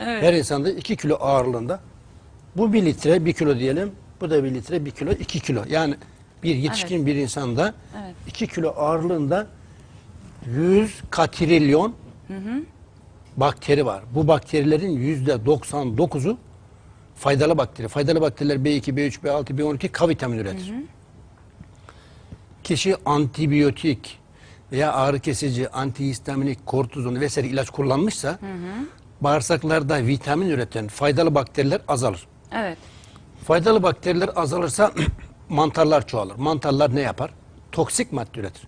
Evet. Her insanda 2 kilo ağırlığında. Bu 1 litre 1 kilo diyelim. Bu da 1 litre 1 kilo 2 kilo. Yani bir yetişkin bir insanda Evet. 2 kilo ağırlığında 100 katrilyon bakteri var. Bu bakterilerin yüzde 99'u faydalı bakteri. Faydalı bakteriler B2, B3, B6, B12 K vitamini üretir. Kişi antibiyotik veya ağrı kesici, antihistaminik, kortizon vesaire ilaç kullanmışsa bağırsaklarda vitamin üreten faydalı bakteriler azalır. Evet. Faydalı bakteriler azalırsa mantarlar çoğalır. Mantarlar ne yapar? Toksik madde üretir.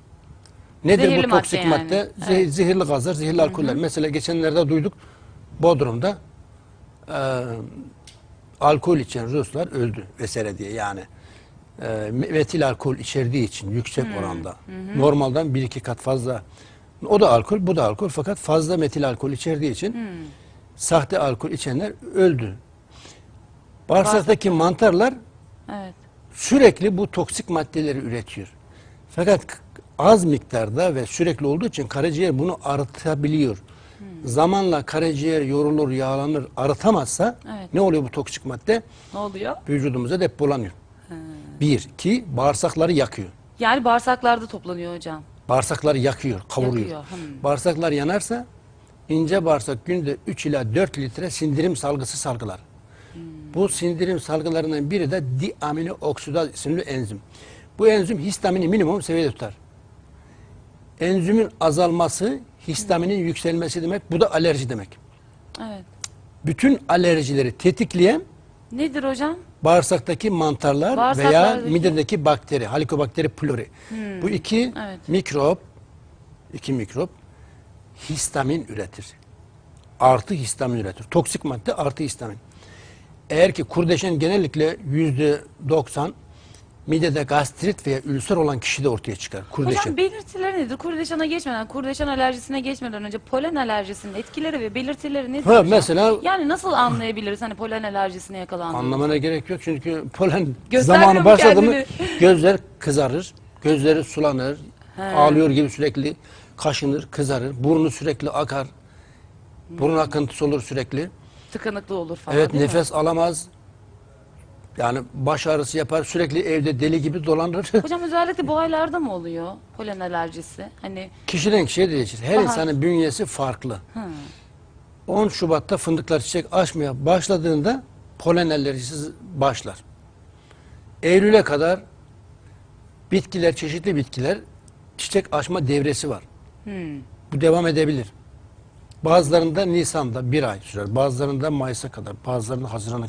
Nedir Zehirli bu madde toksik yani. madde? Ze- Zehirli gazlar, zehirli alkoller. Mesela geçenlerde duyduk Bodrum'da e, alkol içen Ruslar öldü vesaire diye yani. E, metil alkol içerdiği için yüksek oranda. Normalden bir iki kat fazla. O da alkol, bu da alkol fakat fazla metil alkol içerdiği için sahte alkol içenler öldü. Bağırsaktaki mantarlar Evet. sürekli bu toksik maddeleri üretiyor. Fakat az miktarda ve sürekli olduğu için karaciğer bunu arıtabiliyor. Hmm. Zamanla karaciğer yorulur, yağlanır, arıtamazsa Evet. ne oluyor bu toksik madde? Ne oluyor? Vücudumuza depolanıyor. Bir, ki bağırsakları yakıyor. Yani bağırsaklarda toplanıyor hocam. Bağırsakları yakıyor, kavuruyor. Yakıyor, hmm. Bağırsaklar yanarsa ince bağırsak günde 3 ila 4 litre sindirim salgısı salgılar. Hmm. Bu sindirim salgılarından biri de diamino oksidaz isimli enzim. Bu enzim histamini minimum seviyede tutar. Enzimin azalması histaminin yükselmesi demek. Bu da alerji demek. Evet. Bütün alerjileri tetikleyen Nedir hocam? bağırsaktaki mantarlar veya Bağırsaklardaki- midedeki bakteri, Helicobacter pylori. Bu iki evet. mikrop, iki mikrop histamin üretir. Artı histamin üretir. Toksik madde artı histamin. Eğer ki kurdeşen genellikle yüzde 90 midede gastrit veya ülser olan kişide ortaya çıkar. Kurdeşen. Hocam belirtileri nedir? Kurdeşana geçmeden, kurdeşan alerjisine geçmeden önce polen alerjisinin etkileri ve belirtileri nedir? Ha, mesela- Yani nasıl anlayabiliriz hani polen alerjisine yakalandığımızı? Anlamana gerek yok çünkü polen zamanı başladı mı gözler kızarır, gözleri sulanır, ağlıyor gibi sürekli kaşınır, kızarır, burnu sürekli akar, burun akıntısı olur sürekli. Tıkanıklı olur falan Evet değil mi? nefes alamaz. Yani baş ağrısı yapar, sürekli evde deli gibi dolanır. Hocam özellikle bu aylarda mı oluyor polen alerjisi? Hani Kişiden kişiye değişir. Her Bahar. insanın bünyesi farklı. 10 Şubat'ta fındıklar çiçek açmaya başladığında polen alerjisi başlar. Eylül'e kadar bitkiler, çeşitli bitkiler çiçek açma devresi var. Bu devam edebilir. Bazılarında Nisan'da bir ay sürer, bazılarında Mayıs'a kadar, bazılarında Haziran'a kadar.